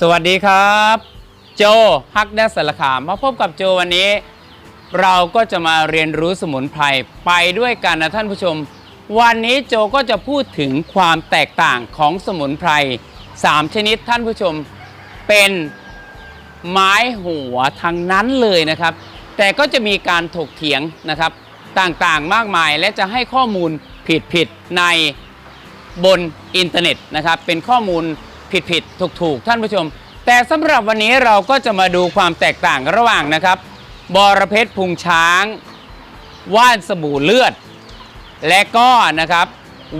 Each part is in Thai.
สวัสดีครับ โจฮักแดสสารคามมาพบกับโจวันนี้ เราก็จะมาเรียนรู้สมุนไพรไปด้วยกันนะท่านผู้ชม วันนี้โจก็จะพูดถึงความแตกต่างของสมุนไพร 3 ชนิดท่านผู้ชมเป็นไม้หัวทั้งนั้นเลยนะครับ แต่ก็จะมีการถกเถียงนะครับต่างๆมากมายและจะให้ข้อมูลผิดๆในบนอินเทอร์เน็ตนะครับเป็นข้อมูล ผิดผิดถูกถูกท่านผู้ชม แต่สำหรับวันนี้เราก็จะมาดูความแตกต่างระหว่างนะครับบอระเพ็ดพุงช้าง ว่านสบู่เลือด และก็นะครับ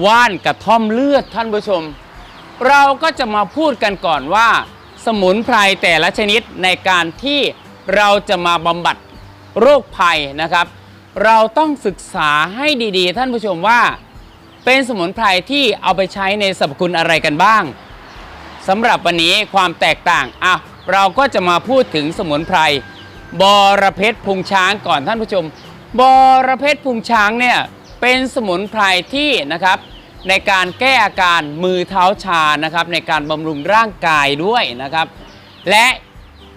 ว่านกระท่อมเลือดท่านผู้ชม เราก็จะมาพูดกันก่อนว่า สมุนไพรแต่ละชนิดในการที่เราจะมาบำบัดโรคภัยนะครับ เราต้องศึกษาให้ดีๆ ท่านผู้ชมว่า เป็นสมุนไพรที่เอาไปใช้ในสรรพคุณอะไรกันบ้าง สำหรับวันนี้ความแตกต่างอะเราก็จะมาพูดถึงสมุนไพรบอระเพ็ดพุงช้างก่อนท่านผู้ชม บอระเพ็ดพุงช้างเนี่ยเป็นสมุนไพรที่นะครับในการแก้อาการมือเท้าชานะครับในการบำรุงร่างกายด้วยนะครับ และ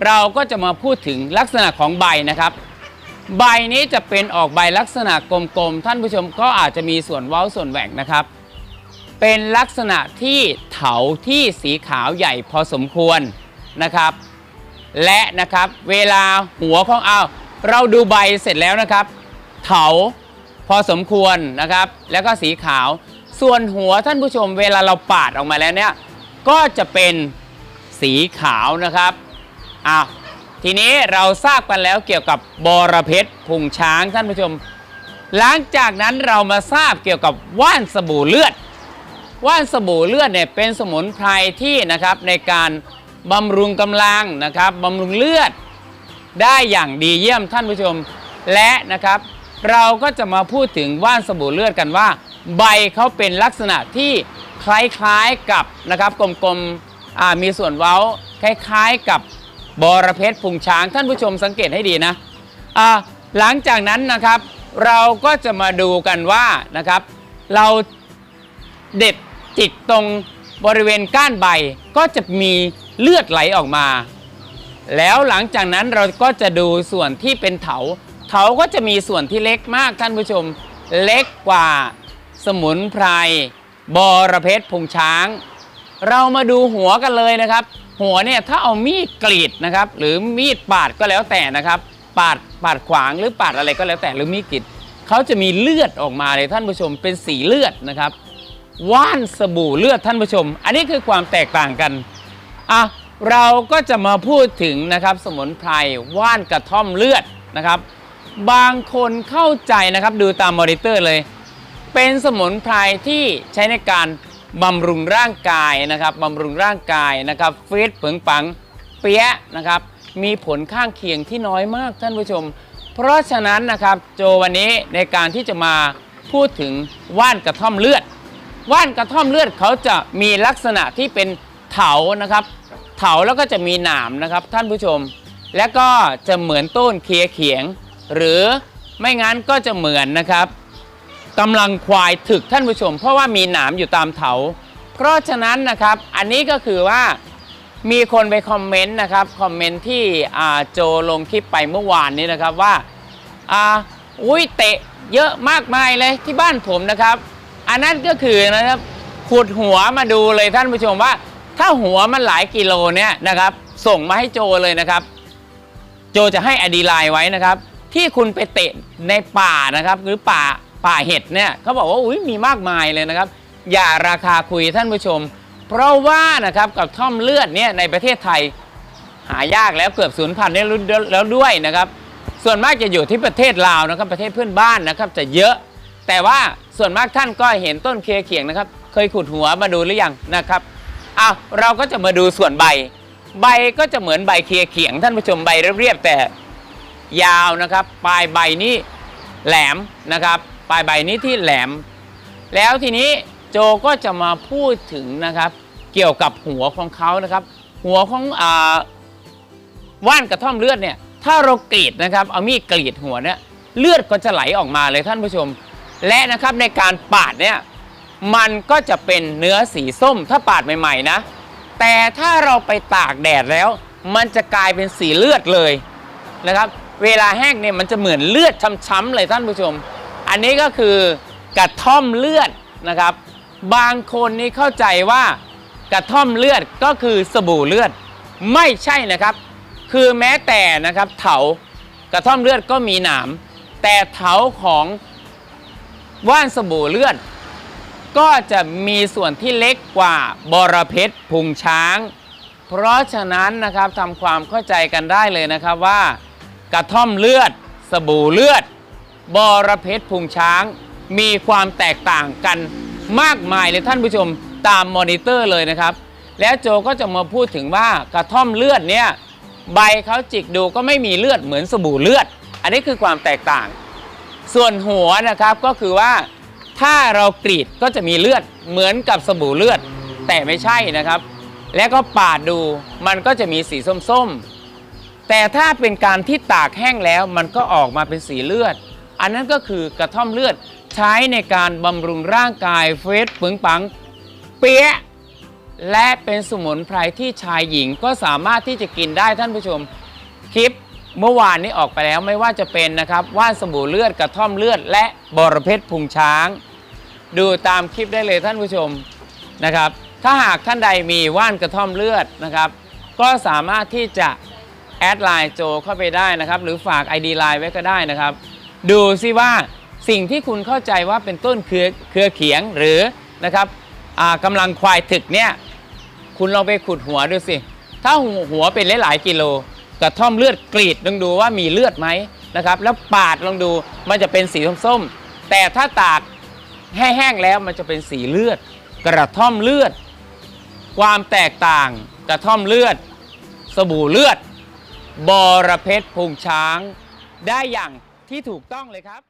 เราก็จะมาพูดถึงลักษณะของใบนะครับ ใบนี้จะเป็นออกใบลักษณะกลมๆ ท่านผู้ชมก็อาจจะมีส่วนเว้าส่วนแหว่งนะครับ เป็นลักษณะที่เถาที่สีขาวใหญ่พอสมควรนะครับ และนะครับเวลาหัวของเอาเราดูใบเสร็จแล้วนะครับ เถาพอสมควรนะครับ แล้วก็สีขาว ส่วนหัวท่านผู้ชมเวลาเราปาดออกมาแล้วเนี่ยก็จะเป็นสีขาวนะครับอ้าวทีนี้เราทราบกันแล้วเกี่ยวกับบอระเพ็ดพุงช้างท่านผู้ชม หลังจากนั้นเรามาทราบเกี่ยวกับว่านสบู่เลือด ว่านสบู่เลือดเนี่ยเป็นสมุนไพรที่นะครับในการบำรุงกำลังนะครับบำรุงเลือดได้อย่างดีเยี่ยมท่านผู้ชม และนะครับเราก็จะมาพูดถึงว่านสบู่เลือดกันว่า ใบเขาเป็นลักษณะที่คล้ายๆกับนะครับกลมๆมีส่วนเว้าคล้ายๆกับบอระเพ็ดพุงช้างท่านผู้ชมสังเกตให้ดีนะหลังจากนั้นนะครับ เราก็จะมาดูกันว่านะครับ เราเด็ด จิกตรงบริเวณก้านใบก็จะมีเลือดไหลออกมา แล้วหลังจากนั้นเราก็จะดูส่วนที่เป็นเถา เถาก็จะมีส่วนที่เล็กมากท่านผู้ชม เล็กกว่าสมุนไพรบอระเพ็ดพุงช้าง เรามาดูหัวกันเลยนะครับ หัวเนี่ยถ้าเอามีดกรีดนะครับ หรือมีดปาดก็แล้วแต่นะครับ ปาดปาดขวางหรือปาดอะไรก็แล้วแต่หรือมีดกรีดเขาจะมีเลือดออกมาเลยท่านผู้ชมเป็นสีเลือดนะครับ ว่านสบู่เลือดท่านผู้ชม อันนี้คือความแตกต่างกันอะเราก็จะมาพูดถึงนะครับสมุนไพรว่านกระท่อมเลือดนะครับ บางคนเข้าใจนะครับดูตามมอนิเตอร์เลย เป็นสมุนไพรที่ใช้ในการบำรุงร่างกายนะครับบำรุงร่างกายนะครับฟิตเผิงปังเปี้ยนะครับมีผลข้างเคียงที่น้อยมากท่านผู้ชม เพราะฉะนั้นนะครับโจวันนี้ในการที่จะมาพูดถึงว่านกระท่อมเลือด ว่านกระท่อมเลือดเขาจะมีลักษณะที่เป็นเถานะครับ เถาแล้วก็จะมีหนามนะครับท่านผู้ชม และก็จะเหมือนต้นเคียเขียง หรือไม่งั้นก็จะเหมือนนะครับกำลังควายถึกท่านผู้ชม เพราะว่ามีหนามอยู่ตามเถา เพราะฉะนั้นนะครับอันนี้ก็คือว่ามีคนไปคอมเมนต์นะครับคอมเมนต์ที่โจลงคลิปไปเมื่อวานนี้นะครับว่าอ่าอุ้ยเตะเยอะมากมายเลยที่บ้านผมนะครับ อันนั้นก็คือนะครับขุดหัวมาดูเลยท่านผู้ชมว่า ถ้าหัวมันหลายกิโลเนี่ยนะครับ ส่งมาให้โจเลยนะครับ โจจะให้อดีไลน์ไว้นะครับ ที่คุณไปเตะในป่านะครับ หรือป่าป่าเห็ดเนี่ยเขาบอกว่าอุ้ยมีมากมายเลยนะครับ อย่าราคาคุยท่านผู้ชม เพราะว่านะครับกับท่อมเลือดเนี่ยในประเทศไทยหายากแล้วเกือบศูนย์พันธุ์แล้วด้วยนะครับ ส่วนมากจะอยู่ที่ประเทศลาวนะครับ ประเทศเพื่อนบ้านนะครับ จะเยอะแต่ว่า ส่วนมากท่านก็เห็นต้นเคเขียงนะครับ เคยขุดหัวมาดูหรือยังนะครับอ้าวเราก็จะมาดูส่วนใบ ใบก็จะเหมือนใบเคเขียง ท่านผู้ชมใบเรียบๆแต่ยาวนะครับ ปลายใบนี้แหลมนะครับ ปลายใบนี้ที่แหลม แล้วทีนี้โจก็จะมาพูดถึงนะครับ เกี่ยวกับหัวของเขานะครับ หัวของอว่านกระท่อมเลือดเนี่ยถ้าเรากรีดนะครับ เอามีดกรีดหัวเนี่ยเลือดก็จะไหลออกมาเลยท่านผู้ชม และนะครับในการปาดเนี่ยมันก็จะเป็นเนื้อสีส้มถ้าปาดใหม่ๆนะ แต่ถ้าเราไปตากแดดแล้ว มันจะกลายเป็นสีเลือดเลยนะครับ เวลาแห้งเนี่ยมันจะเหมือนเลือดช้ำๆเลยท่านผู้ชม อันนี้ก็คือกระท่อมเลือดนะครับ บางคนนี่เข้าใจว่ากระท่อมเลือดก็คือสบู่เลือดไม่ใช่นะครับ คือแม้แต่นะครับเถากระท่อมเลือดก็มีหนามแต่เถาของ ว่านสบู่เลือด ก็จะมีส่วนที่เล็กกว่าบอระเพชรพุงช้าง เพราะฉะนั้นนะครับทำความเข้าใจกันได้เลยนะครับว่า กระท่อมเลือด สบู่เลือด บอระเพชรพุงช้าง มีความแตกต่างกันมากมายเลยท่านผู้ชมตามมอนิเตอร์เลยนะครับ แล้วโจก็จะมาพูดถึงว่ากระท่อมเลือดเนี่ยใบเขาจิกดูก็ไม่มีเลือดเหมือนสบู่เลือด อันนี้คือความแตกต่าง ส่วนหัวนะครับก็คือว่าถ้าเรากรีดก็จะมีเลือดเหมือนกับสบู่เลือด แต่ไม่ใช่นะครับ แล้วก็ปาดดูมันก็จะมีสีส้มๆ แต่ถ้าเป็นการที่ตากแห้งแล้วมันก็ออกมาเป็นสีเลือด อันนั้นก็คือกระท่อมเลือดใช้ในการบำรุงร่างกายเฟสปึงปัง เปี้ยและเป็นสมุนไพรที่ชายหญิงก็สามารถที่จะกินได้ท่านผู้ชมคลิป เมื่อวานนี้ออกไปแล้วไม่ว่าจะเป็นนะครับว่านสบู่เลือดกระท่อมเลือด และบรเพชรพุงช้าง ดูตามคลิปได้เลยท่านผู้ชมนะครับ ถ้าหากท่านใดมีว่านกระท่อมเลือดนะครับ ก็สามารถที่จะแอดไลน์โจเข้าไปได้นะครับ หรือฝาก ID ไลน์ไว้ก็ได้นะครับ ดูซิว่าสิ่งที่คุณเข้าใจว่าเป็นต้นเครือเครือเขียงหรือนะครับอ่ากำลังควายถึกเนี่ยคุณลองไปขุดหัวดูสิ ถ้าหัวหัวเป็นหลายๆกิโล กระท่อมเลือดกรีดลองดูว่ามีเลือดไหมนะครับ แล้วปาดลองดูมันจะเป็นสีส้มๆแต่ถ้าตากแห้งๆแล้วมันจะเป็นสีเลือด กระท่อมเลือด ความแตกต่างกระท่อมเลือด สบู่เลือด บอระเพ็ดพุงช้าง ได้อย่างที่ถูกต้องเลยครับ